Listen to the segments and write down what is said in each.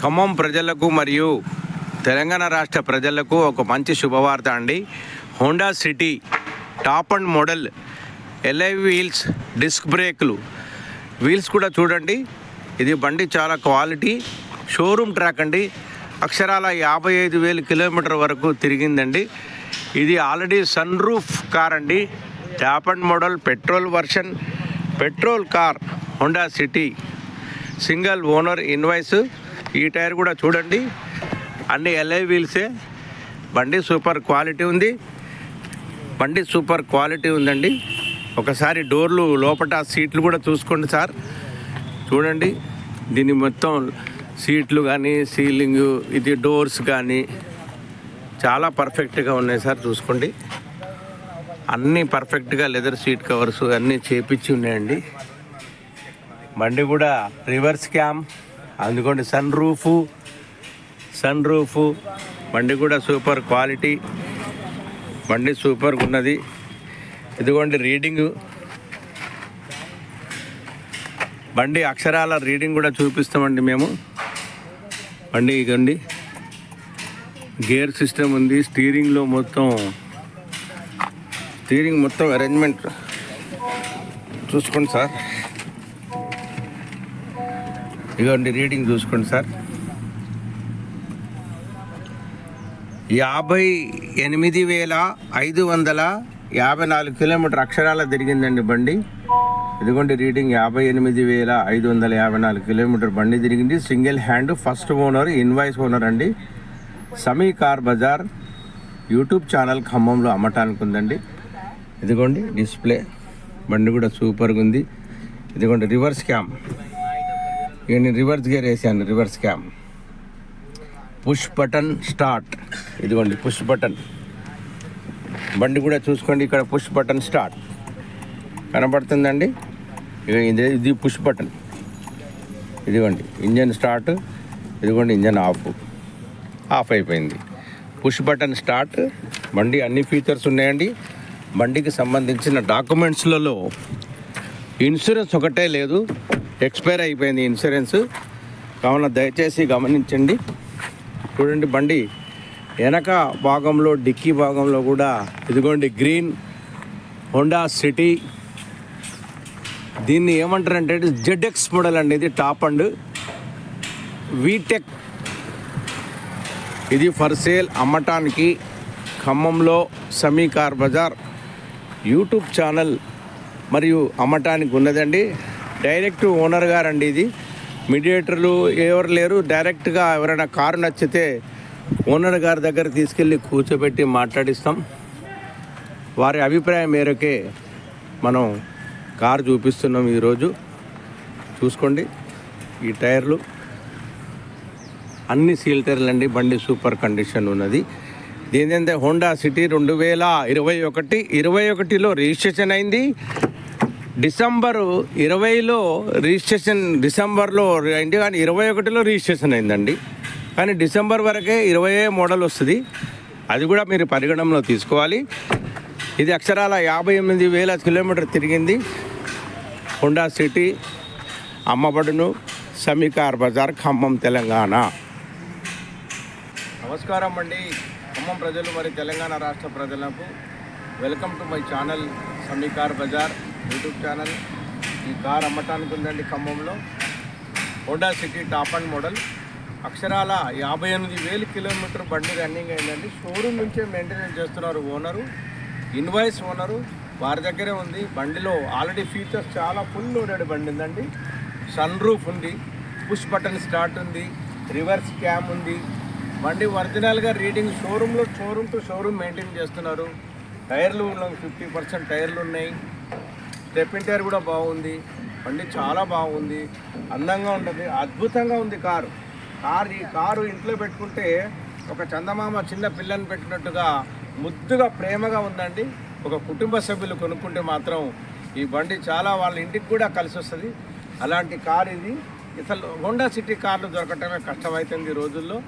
ఖమ్మం ప్రజలకు మరియు తెలంగాణ రాష్ట్ర ప్రజలకు ఒక మంచి శుభవార్త అండి. Honda City top end model alloy wheels disc బ్రేక్లు. Wheels కూడా చూడండి. ఇది బండి చాలా క్వాలిటీ. షోరూమ్ ట్రాక్ అండి. అక్షరాల యాభై ఐదు వేలు కిలోమీటర్ వరకు తిరిగిందండి. ఇది ఆల్రెడీ సన్ రూఫ్ కార్ అండి. Top end model petrol version. Petrol car Honda City. Single owner invoice. ఈ టైర్ కూడా చూడండి. అన్ని ఎల్ఐ వీల్సే. బండి సూపర్ క్వాలిటీ ఉంది. బండి సూపర్ క్వాలిటీ ఉందండి. ఒకసారి డోర్లు లోపల సీట్లు కూడా చూసుకోండి సార్. చూడండి. దీని మొత్తం సీట్లు కానీ సీలింగ్ ఇది డోర్స్ కానీ చాలా పర్ఫెక్ట్గా ఉన్నాయి సార్ చూసుకోండి. అన్నీ పర్ఫెక్ట్గా లెదర్ సీట్ కవర్స్ అన్నీ చేపించి ఉన్నాయండి. బండి కూడా రివర్స్ క్యామ్ అందుకోండి సన్ రూఫ్ సన్ రూఫ్ బండి కూడా సూపర్ క్వాలిటీ. బండి సూపర్గా ఉన్నది. ఇదిగోండి రీడింగు బండి అక్షరాల రీడింగ్ కూడా చూపిస్తామండి మేము. బండి ఇగండి. గేర్ సిస్టమ్ ఉంది స్టీరింగ్లో మొత్తం. స్టీరింగ్ మొత్తం అరేంజ్మెంట్ చూసుకోండి సార్. ఇదిగోండి రీడింగ్ చూసుకోండి సార్. యాభై ఎనిమిది వేల ఐదు వందల యాభై నాలుగు కిలోమీటర్ అక్షరాల తిరిగిందండి బండి. ఇదిగోండి రీడింగ్ యాభై ఎనిమిది వేల ఐదు వందల యాభై నాలుగు కిలోమీటర్ బండి తిరిగింది. Single hand first owner invoice owner అండి. Sami car bazaar YouTube channel ఖమ్మంలో అమ్మటానికి ఉందండి. ఇదిగోండి డిస్ప్లే బండి కూడా సూపర్గా ఉంది. ఇదిగోండి రివర్స్ క్యామ్ ఇక నేను రివర్స్ గేర్ వేసాను reverse cam push button start ఇదిగోండి పుష్ బటన్ బండి కూడా చూసుకోండి ఇక్కడ పుష్ బటన్ స్టార్ట్ కనబడుతుందండి? ఇక ఇది ఇది పుష్ బటన్ ఇదిగోండి ఇంజన్ స్టార్ట్ ఇదిగోండి ఇంజన్ ఆఫ్ ఆఫ్ అయిపోయింది. పుష్ బటన్ స్టార్ట్ బండి అన్ని ఫీచర్స్ ఉన్నాయండి. బండికి సంబంధించిన డాక్యుమెంట్స్లలో ఇన్సూరెన్స్ ఒకటే లేదు. ఎక్స్పైర్ అయిపోయింది ఇన్సూరెన్స్. కావున దయచేసి గమనించండి. చూడండి బండి వెనక భాగంలో డిక్కీ భాగంలో కూడా ఇదిగోండి గ్రీన్ హోండా సిటీ. దీన్ని ఏమంటారంటే జెడ్ఎక్స్ మోడల్ అండి ఇది టాప్ అండ్ వీటెక్. ఇది ఫర్ సేల్ అమ్మటానికి ఖమ్మంలో Sami car bazaar YouTube channel మరియు అమ్మటానికి ఉన్నదండి. డైరెక్ట్ ఓనర్ గారండి ఇది. మీడియేటర్లు ఎవరు లేరు. డైరెక్ట్గా ఎవరైనా కారు నచ్చితే ఓనర్ గారి దగ్గర తీసుకెళ్ళి కూర్చోబెట్టి మాట్లాడిస్తాం. వారి అభిప్రాయం మేరకే మనం కారు చూపిస్తున్నాం ఈరోజు. చూసుకోండి ఈ టైర్లు. అన్ని సీల్ టైర్లు అండి. బండి సూపర్ కండిషన్ ఉన్నది. దీని హోండా సిటీ రెండు వేల ఇరవై ఒకటి. ఇరవై ఒకటిలో రిజిస్ట్రేషన్ అయింది. డిసెంబరు ఇరవైలో రిజిస్ట్రేషన్ డిసెంబర్లో అంటే కానీ ఇరవై ఒకటిలో రిజిస్ట్రేషన్ అయిందండి. కానీ డిసెంబర్ వరకే ఇరవై మోడల్ వస్తుంది. అది కూడా మీరు పరిగణనలో తీసుకోవాలి. ఇది అక్షరాల యాభై ఎనిమిది వేల కిలోమీటర్ తిరిగింది. హోండా సిటీ అమ్మబడును సమీకార్ బజార్ ఖమ్మం తెలంగాణ. నమస్కారం అండి. ఖమ్మం ప్రజలు మరి తెలంగాణ రాష్ట్ర ప్రజలకు. Welcome to my channel Sami car bazaar. YouTube channel. ఈ కార్ అమ్మటానికి ఉందండి ఖమ్మంలో. Honda City top end model. అక్షరాల యాభై ఎనిమిది వేలు కిలోమీటర్ బండి రన్నింగ్ అయిందండి. షోరూమ్ నుంచే మెయింటెనెన్స్ చేస్తున్నారు ఓనరు. Invoice owner. వారి దగ్గరే ఉంది. బండిలో ఆల్రెడీ ఫీచర్స్ చాలా ఫుల్ లోడెడ్ బండి ఉందండి. సన్ రూఫ్ ఉంది. పుష్ బటన్ స్టార్ట్ ఉంది. రివర్స్ క్యామ్ ఉంది. బండి ఒరిజినల్గా రీడింగ్ షోరూంలో షోరూమ్ టు షోరూమ్ మెయింటైన్ చేస్తున్నారు. టైర్లు ఫిఫ్టీ పర్సెంట్ టైర్లు ఉన్నాయి. స్టెప్పిన్ టైర్ కూడా బాగుంది బండి చాలా బాగుంది అందంగా ఉంటుంది అద్భుతంగా ఉంది కారు. కారు ఈ కారు ఇంట్లో పెట్టుకుంటే ఒక చందమామ చిన్న పిల్లని పెట్టినట్టుగా ముద్దుగా ప్రేమగా ఉందండి. ఒక కుటుంబ సభ్యులు కొనుక్కుంటే మాత్రం ఈ బండి చాలా వాళ్ళ ఇంటికి కూడా కలిసి వస్తుంది. అలాంటి కారు ఇది. ఇతరులు హోండా సిటీ కార్లు దొరకటమే కష్టమవుతుంది ఈ రోజుల్లో.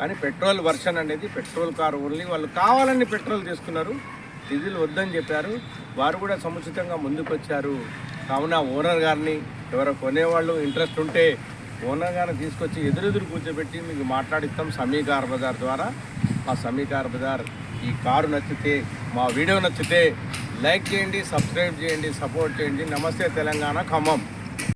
కానీ పెట్రోల్ వర్షన్ అనేది పెట్రోల్ కారు ఓన్లీ వాళ్ళు కావాలని పెట్రోల్ తీసుకున్నారు. నిధులు వద్దని చెప్పారు. వారు కూడా సముచితంగా ముందుకొచ్చారు. కావున ఓనర్ గారిని ఎవరో కొనేవాళ్ళు ఇంట్రెస్ట్ ఉంటే ఓనర్ గారిని తీసుకొచ్చి ఎదురెదురు కూర్చోబెట్టి మీకు మాట్లాడిస్తాం సమీకార బజార్ ద్వారా. మా సమీకార బజార్ ఈ కారు నచ్చితే మా వీడియో నచ్చితే లైక్ చేయండి సబ్స్క్రైబ్ చేయండి సపోర్ట్ చేయండి. నమస్తే తెలంగాణ ఖమ్మం.